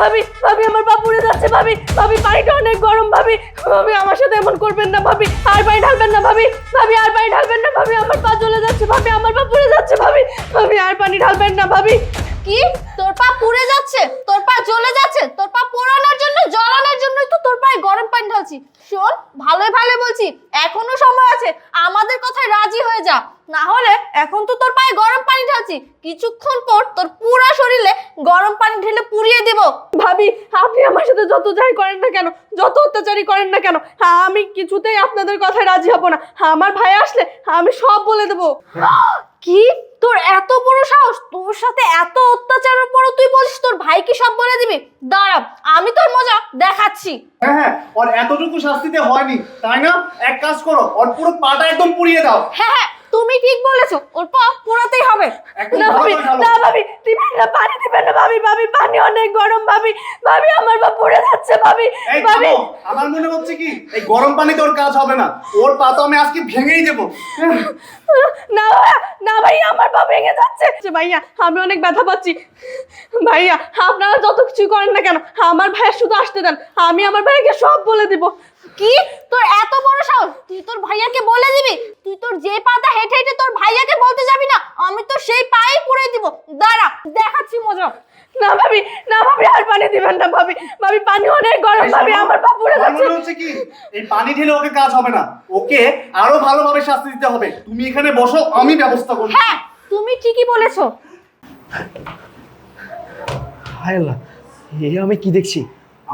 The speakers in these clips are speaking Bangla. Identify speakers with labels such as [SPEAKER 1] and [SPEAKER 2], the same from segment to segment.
[SPEAKER 1] ভাবি ভাবি আমার পা পুড়ে যাচ্ছে, ভাবি ভাবি পানিটা অনেক গরম, ভাবি ভাবি আমার সাথে এমন করবেন না, ভাবি, আর পানি ঢালবেন না, ভাবি ভাবি, আর পানি ঢালবেন না, ভাবি, আমার পা জ্বলে যাচ্ছে, ভাবি, আমার পা পুড়ে যাচ্ছে, ভাবি ভাবি, আর পানি ঢালবেন না, ভাবি।
[SPEAKER 2] কি? তোর পা পুড়ে যাচ্ছে? তোর পা জ্বলে যাচ্ছে? তোর পা পোড়ানোর জন্য, জ্বলানোর জন্যই তো তোর পায়ে গরম পানি ঢালছি। শোন, ভালোই ভালো বলছি, এখনও সময় আছে, আমাদের কথায় রাজি হয়ে যা। না হলে এখন তো তোর পায়ে গরম পানি ঢালছি। কিছুক্ষণ পর তোর পুরো শরীরে গরম পানি ঢেলে পুড়িয়ে দেব।
[SPEAKER 1] ভাবি আপনি আমার সাথে যত যাই করেন না কেন যত অত্যাচারই করেন না কেন হ্যাঁ আমি কিছুতেই আপনাদের কথায় রাজি হব না। আমার ভাই আসলে আমি সব বলে দেবো।
[SPEAKER 2] কি? তোর এত বড় সাহস? তোর সাথে এত অত্যাচারের পরও তুই বলছিস তোর ভাইকে সব বলে দিবি? দাঁড়া আমি তোর মজা দেখাচ্ছি।
[SPEAKER 3] হ্যাঁ হ্যাঁ ওর এতটুকু শাস্তিতে হয়নি তাই না? এক কাজ করো ওর পুরো পাটা একদম পুড়িয়ে দাও।
[SPEAKER 2] হ্যাঁ হ্যাঁ বলেছ? ওর পা পোড়াতেই হবে।
[SPEAKER 1] না ভাবি না ভাবি দিবেন না পানি দিবেন না ভাবি ভাবি পানি অনেক গরম ভাবি ভাবি আমার পা পুড়ে যাচ্ছে ভাবি ভাবি।
[SPEAKER 3] আমার মনে হচ্ছে কি এই গরম পানিতে ওর কাজ হবে না। ওর পা তো আমি আজকে ভেঙেই দেবো।
[SPEAKER 1] না না ভাইয়া আমার পা ভেঙে যাচ্ছে। যে ভাইয়া আমি অনেক ব্যথা পাচ্ছি। ভাইয়া আপনারা যত কিছু করেন না কেন আমার ভাইয়া শুধু আসতে দেন। আমি আমার ভাইয়াকে সব বলে দিব।
[SPEAKER 2] কি? তোর এত বড় সাহস? তুই তোর ভাইয়াকে বলে দিবি? তুই তোর যে পাতা হেঁটে হেঁটে তোর ভাইয়াকে বলতে যাবি না? আমি তো সেই পায়ে পুড়ে দিব। দাঁড়া দেখাচ্ছি মজা।
[SPEAKER 1] না ভাবি না ভাবি আর পানি দিবেন না ভাবি। ভাবি পানি অনেক গরম ভাবি আমার পা পুড়ে যাচ্ছে।
[SPEAKER 3] মনে হচ্ছে কি এই পানি ঢেলে ওকে কাজ হবে না। ওকে আরও ভালোভাবে শাস্তি দিতে হবে। তুমি এখানে বসো আমি ব্যবস্থা করছি।
[SPEAKER 2] হ্যাঁ তুমি ঠিকই বলেছ।
[SPEAKER 4] হায় আল্লাহ এ আমি কি দেখছি?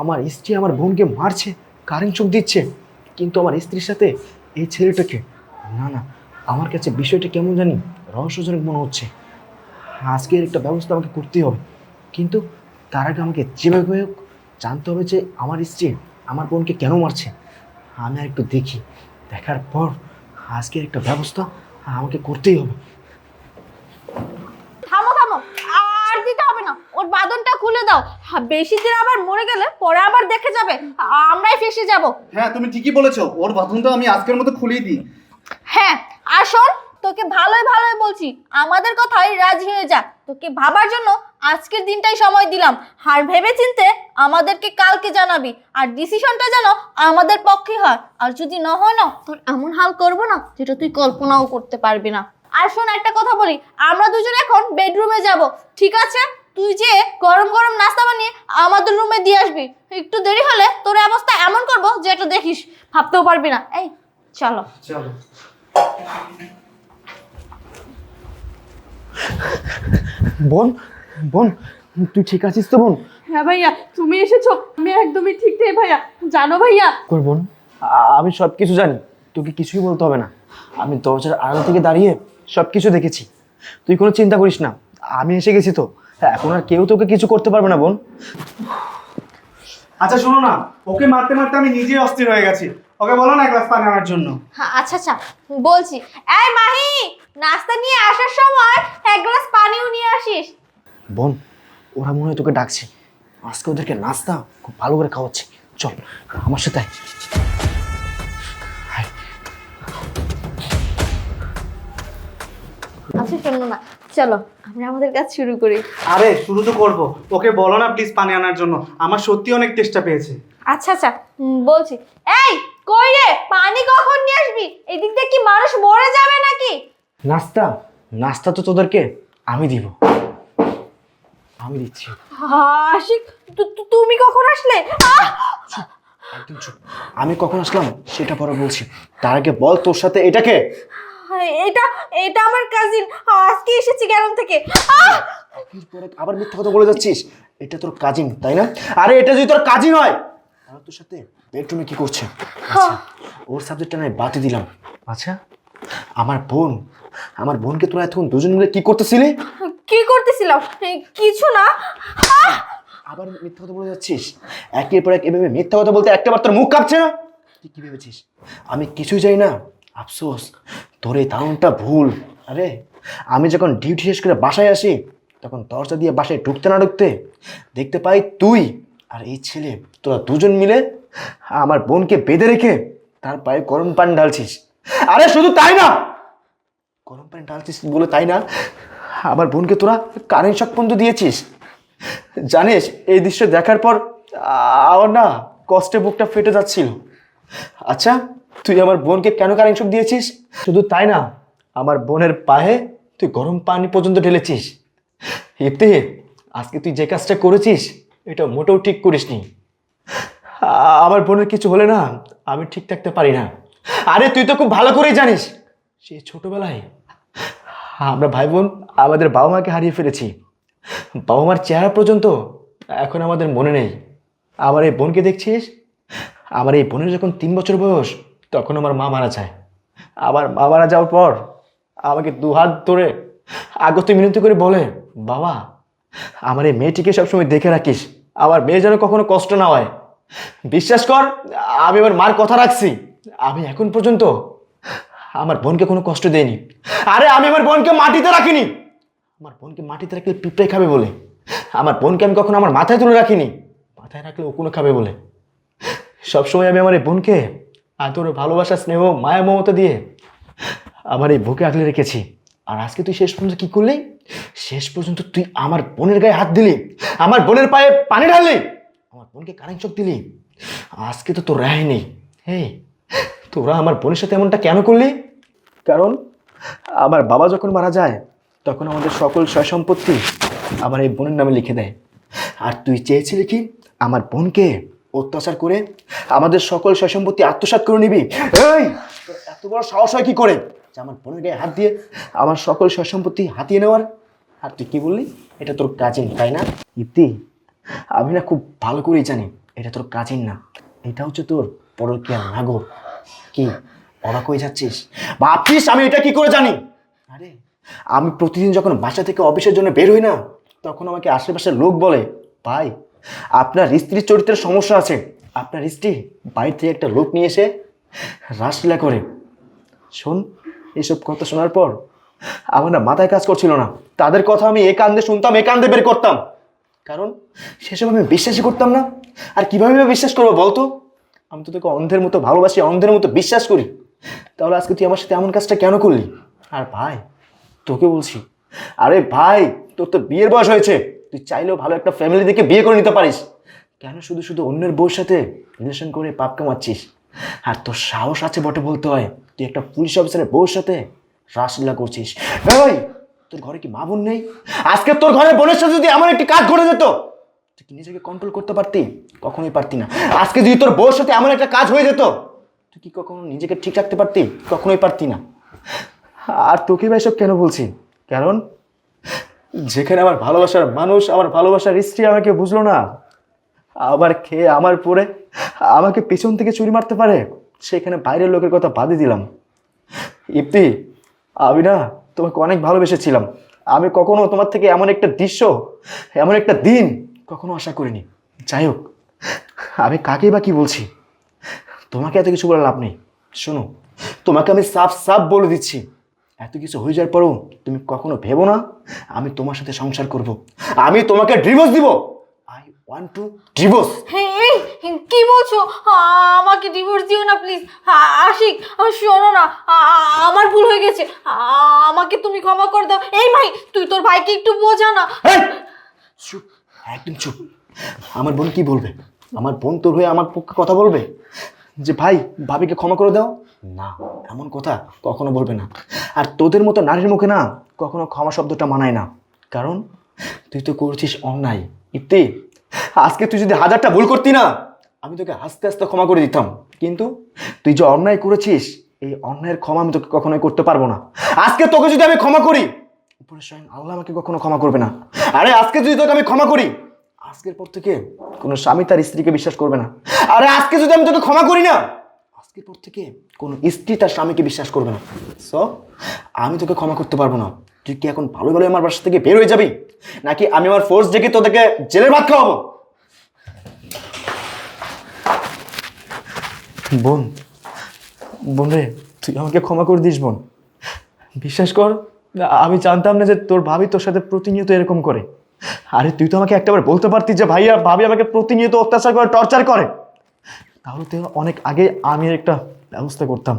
[SPEAKER 4] আমার স্ত্রী আমার বোনকে মারছে। কারেন্ট চোখ দিচ্ছে, কিন্তু আমার স্ত্রীর সাথে এই ছেলেটাকে, না না, আমার কাছে বিষয়টা কেমন জানি রহস্যজনক মনে হচ্ছে। আজকের একটা ব্যবস্থা আমাকে করতেই হবে। কিন্তু তার আগে আমাকে যেভাবে হোক জানতে হবে যে আমার স্ত্রী আমার বোনকে কেন মারছে। আমি আর একটু দেখি। দেখার পর আজকের একটা ব্যবস্থা আমাকে করতেই হবে।
[SPEAKER 2] থামো থামো, আর দিতে হবে না। ওর বাদনটা খুলে দাও। বেশি দিন আবার মরে গেলে পরে আবার দেখে যাবে। আমরাই ফেসে যাব।
[SPEAKER 3] হ্যাঁ তুমি ঠিকই বলেছ। ওর বাথরুমটা আমি আজকের মতো খুলেই দিই।
[SPEAKER 2] হ্যাঁ আর শোন তোকে ভালোই ভালোই বলছি। আমাদের কথাই রাজি হয়ে যা। তোকে ভাবার জন্য আজকের দিনটাই সময় দিলাম। আর ভেবে চিনতে আমাদেরকে কালকে জানাবি। আর ডিসিশনটা যেন আমাদের পক্ষে হয়। আর যদি না হয় না তোর এমন হাল করব না যেটা তুই কল্পনাও করতে পারবি না। আর শোন একটা কথা বলি। আমরা দুজন এখন বেডরুমে যাব। ঠিক আছে? তুই যে গরম গরম নাস্তা বানিয়ে আমাদের রুমে দিয়ে আসবি একটু দেরি হলে তোর অবস্থা এমন করব যে এটা দেখিস ভাবতেও পারবি না। এই চলো।
[SPEAKER 3] চলো।
[SPEAKER 4] বোন বোন তুই ঠিক আছিস তো বোন?
[SPEAKER 1] হ্যাঁ ভাইয়া তুমি এসেছ। আমি একদমই ঠিক নেই ভাইয়া। জানো ভাইয়া?
[SPEAKER 4] কই বোন? আমি সব কিছু জানি তোকে কিছুই বলতে হবে না। আমি দরজার আড়াল থেকে দাঁড়িয়ে সব কিছু দেখেছি। তুই কোনো চিন্তা করিস না আমি এসে গেছি তো। এখন আর কেউ তোকে কিছু করতে পারবে না বোন।
[SPEAKER 3] আচ্ছা শোনো না। ওকে মারতে মারতে আমি নিজেই অস্থির হয়ে গেছি। ওকে বলো না এক গ্লাস পানি আনার জন্য।
[SPEAKER 2] হ্যাঁ আচ্ছা আচ্ছা। বলছি। এই মাহি নাস্তা নিয়ে আসার সময় এক গ্লাস পানিও নিয়ে আসিস।
[SPEAKER 4] বোন ওরা মনে হয় তোকে ডাকছে। আজকে ওদেরকে নাস্তা খুব ভালো করে খাওয়াচ্ছি। চল আমার সাথে
[SPEAKER 2] আচ্ছা শোনো না। চলো আমরা আমাদের কাজ শুরু করি।
[SPEAKER 3] আরে শুরু তো করব। ওকে বলো না প্লিজ পানি আনার জন্য। আমার সত্যি অনেক চেষ্টা পেয়েছে।
[SPEAKER 2] আচ্ছা আচ্ছা বলছি। এই কই রে? পানি কখন নিয়ে আসবি? এদিক দিয়ে কি মানুষ মরে যাবে নাকি?
[SPEAKER 4] নাস্তা নাস্তা তো তোদেরকে আমি দিব। আমি দিচ্ছি।
[SPEAKER 2] আশিক তু- তু- তুমি কখন আসলে? আহ!
[SPEAKER 4] একদম চুপ। আমি কখন আসলাম সেটা পরে বলছি। তার আগে বল তোর সাথে এটাকে
[SPEAKER 2] এটা এটা আমার কাজিন আজকে এসেছি গ্রাম থেকে!
[SPEAKER 4] আবার মিথ্যা কথা বলে যাচ্ছিস? এটা তোর কাজিন তাই না? আরে এটা যদি তোর কাজিন হয় তাহলে তোর সাথে বেডরুমে কি করছে? আচ্ছা, ওর সাবজেক্টটা নয় বাতি দিলাম। আচ্ছা আমার বোন আমার বোনকে তোরা এতক্ষণ দুজন মিলে কি করতেছিলি?
[SPEAKER 2] কি করতেছিলাম? কিছু না।
[SPEAKER 4] আবার মিথ্যা কথা বলে যাচ্ছিস? একের পর এক এভাবে মিথ্যা কথা বলতে একটা বার তোর মুখ কাঁপছে না? তুই কি ভেবেছিস? আমি কিছুই জানি না। আফসোস। তোর এই ধারণটা ভুল। আরে, আমি যখন ডিউটি শেষ করে বাসায় আসি, তখন দরজা দিয়ে বাসায় ঢুকতে না ঢুকতে দেখতে পাই তুই আর এই ছেলে, তোরা দুজন মিলে আমার বোনকে বেঁধে রেখে তার পায়ে গরম পানি ঢালছিস। আরে, শুধু তাই না! গরম পানি ঢালছিস বলে তাই না? আমার বোনকে তোরা কারেন্ট শক পর্যন্ত দিয়েছিস। জানিস, এই দৃশ্য দেখার পর আমার না কষ্টে বুকটা ফেটে যাচ্ছিল। আচ্ছা তুই আমার বোনকে কেন কারেন্ট শক দিয়েছিস? শুধু তাই না, আমার বোনের পায়ে তুই গরম পানি পর্যন্ত ঢেলেছিস। এতে আজকে তুই যে কাজটা করেছিস এটা মোটেও ঠিক করিসনি। আমার বোনের কিছু হলে না, আমি ঠিক থাকতে পারি না। আরে, তুই তো খুব ভালো করেই জানিস, সে ছোটবেলায় আমরা ভাই বোন আমাদের বাবা মাকে হারিয়ে ফেলেছি। বাবা মার চেহারা পর্যন্ত এখন আমাদের মনে নেই। আমার এই বোনকে দেখছিস? আমার এই বোনের যখন তিন বছর বয়স তখন আমার মা মারা যায়। আবার মা মারা যাওয়ার পর আমাকে দু হাত ধরে আগত মিনতি করে বলে, বাবা, আমার এই মেয়েটিকে সবসময় দেখে রাখিস। আমার মেয়ে যেন কখনো কষ্ট না হয়। বিশ্বাস কর, আমি আমার মার কথা রাখছি। আমি এখন পর্যন্ত আমার বোনকে কোনো কষ্ট দেয়নি আরে, আমি আমার বোনকে মাটিতে রাখিনি। আমার বোনকে মাটিতে রাখলে পিঁপড়ে খাবে বলে। আমার বোনকে আমি কখনো আমার মাথায় তুলে রাখিনি। মাথায় রাখলে ও কোনো খাবে বলে। সবসময় আমি আমার এই বোনকে আদরে ভালোবাসা, স্নেহ, মায়া মমতা দিয়ে আমার এই বুকে আগলে রেখেছি। আর আজকে তুই শেষ পর্যন্ত কি করলি? শেষ পর্যন্ত তুই আমার বোনের গায়ে হাত দিলি, আমার বোনের পায়ে পানি ঢাললি, আমার বোনকে কারেন্ট চোখ দিলি। আজকে তো তোর রেহাই নেই। হে তোরা আমার বোনের সাথে এমনটা কেন করলি? কারণ আমার বাবা যখন মারা যায়, তখন আমাদের সকল সয় সম্পত্তি আমার এই বোনের নামে লিখে দেয়। আর তুই চেয়েছিলি কি আমার বোনকে অত্যাচার করে আমাদের সকল সয় সম্পত্তি আত্মসাৎ করে নিবি। এত বড় সাহস হয় কি করে? যে আমার বোনের গায়ে হাত দিয়ে আমার সকল সয় সম্পত্তি হাতিয়ে নেওয়ার। আর তুই কি বললি? এটা তোর কাজিন, তাই না? ইপ্তি, আমি না খুব ভালো করেই জানি এটা তোর কাজিন না। এটা হচ্ছে তোর পরকীয়া নাগর। কি, অবাক হয়ে যাচ্ছিস? ভাবছিস আমি এটা কি করে জানি? আরে, আমি প্রতিদিন যখন বাসা থেকে অফিসের জন্য বের হই না, তখন আমাকে আশেপাশের লোক বলে, ভাই আপনার স্ত্রীর চরিত্রের সমস্যা আছে। আপনার স্ত্রী বাড়ি থেকে একটা লোক নিয়ে এসে রাসলীলা করে। শোন, এসব কথা শোনার পর আমার না মাথায় কাজ করছিল না। তাদের কথা আমি এ কান্দে শুনতাম, এ কান্দে বের করতাম। কারণ সেসব আমি বিশ্বাসই করতাম না। আর কীভাবে বিশ্বাস করব বলতো আমি তো তোকে অন্ধের মতো ভালোবাসি, অন্ধের মতো বিশ্বাস করি। তাহলে আজকে তুই আমার সাথে এমন কাজটা কেন করলি? আর ভাই, তোকে বলছি, আরে ভাই, তোর তো বিয়ের বয়স হয়েছে। তুই চাইলেও ভালো একটা ফ্যামিলি দেখে বিয়ে করে নিতে পারিস। কেন শুধু শুধু অন্যের বউর সাথে রিলেশন করে পাপ কামাচ্ছিস? আর তোর সাহস আছে বটে বলতে হয়, তুই একটা পুলিশ অফিসারের বউর সাথে রাসলীলা করছিস। এই তোর ঘরে কি মা বোন নেই? আজকে তোর ঘরে বোনের সাথে যদি এমন একটি কাজ ঘটে যেত, তুই নিজেকে কন্ট্রোল করতে পারতি? কখনোই পারতি না। আজকে যদি তোর বউর সাথে এমন একটা কাজ হয়ে যেত, তুই কি কখনো নিজেকে ঠিক রাখতে পারতি? কখনোই পারতি না। আর তোকে বা এসব কেন বলছি? কারণ যেখানে আমার ভালোবাসার মানুষ, আমার ভালোবাসার স্ত্রী আমাকে বুঝলো না। আবার খেয়ে আমার পরে আমাকে পেছন থেকে চুরি মারতে পারে? সেখানে বাইরের লোকের কথা বাদই দিলাম। ইপ্তি আমি না তোমাকে অনেক ভালোবেসেছিলাম। আমি কখনো তোমার থেকে এমন একটা দৃশ্য, এমন একটা দিন কখনো আশা করিনি। যাই হোক, আমি কাকে বা কি বলছি? তোমাকে এত কিছু বলে লাভ নেই। শোনো, তোমাকে আমি সাফ সাফ বলে দিচ্ছি। এত কিছু হয়ে যাওয়ার পরও তুমি কখনো ভেবো না? আমি তোমার সাথে সংসার করব। আমি তোমাকে ডিভোর্স দিব। আই ওয়ান্ট টু ডিভোর্স
[SPEAKER 2] কি বলছো? আমাকে ডিভোর্স দিও না প্লিজ আশিক শোনো না। আমার ভুল হয়ে গেছে। আমাকে তুমি ক্ষমা করে দাও। এই ভাই তুই তোর ভাইকে একটু বোঝা না।
[SPEAKER 4] চুপ একদম চুপ। আমার বোন কি বলবে? আমার বোন তোর হয়ে আমার পক্ষে কথা বলবে? যে ভাই ভাবিকে ক্ষমা করে দাও। না, এমন কথা কখনো বলবে না। আর তোদের মতো নারীর মুখে না কখনো ক্ষমা শব্দটা মানায় না। কারণ তুই তো করছিস অন্যায়। ইতি আজকে তুই যদি হাজারটা ভুল করতি না, আমি তোকে আস্তে আস্তে ক্ষমা করে দিতাম। কিন্তু তুই যে অন্যায় করেছিস, এই অন্যায়ের ক্ষমা আমি তোকে কখনোই করতে পারব না। আজকে তোকে যদি আমি ক্ষমা করি উপরে স্বয়ং আল্লাহ আমাকে কখনো ক্ষমা করবে না। আরে আজকে যদি তোকে আমি ক্ষমা করি, আজকের পর থেকে কোনো স্বামী তার স্ত্রীকে বিশ্বাস করবে না। আরে আজকে যদি আমি তোকে ক্ষমা করি না আজকের পর থেকে কোনো স্ত্রী তার স্বামীকে বিশ্বাস করবে না। সো আমি তোকে ক্ষমা করতে পারব না। তুই কি এখন ভালো ভালো আমার বাসা থেকে বের হয়ে যাবি? নাকি আমি আমার ফোর্স ডেকে তোদেরকে জেলের ভাত খাওয়াবো? বোন বোন রে, তুই আমাকে ক্ষমা করে দিস, বোন। বিশ্বাস কর, আমি জানতাম না যে তোর ভাবি তোর সাথে প্রতিনিয়ত এরকম করে। আরে, তুই তো আমাকে একটাবার বলতে পারতিস যে ভাইয়া, ভাবি আমাকে প্রতিনিয়ত অত্যাচার করে, টর্চার করে। তাহলে তো অনেক আগে আমি একটা ব্যবস্থা করতাম।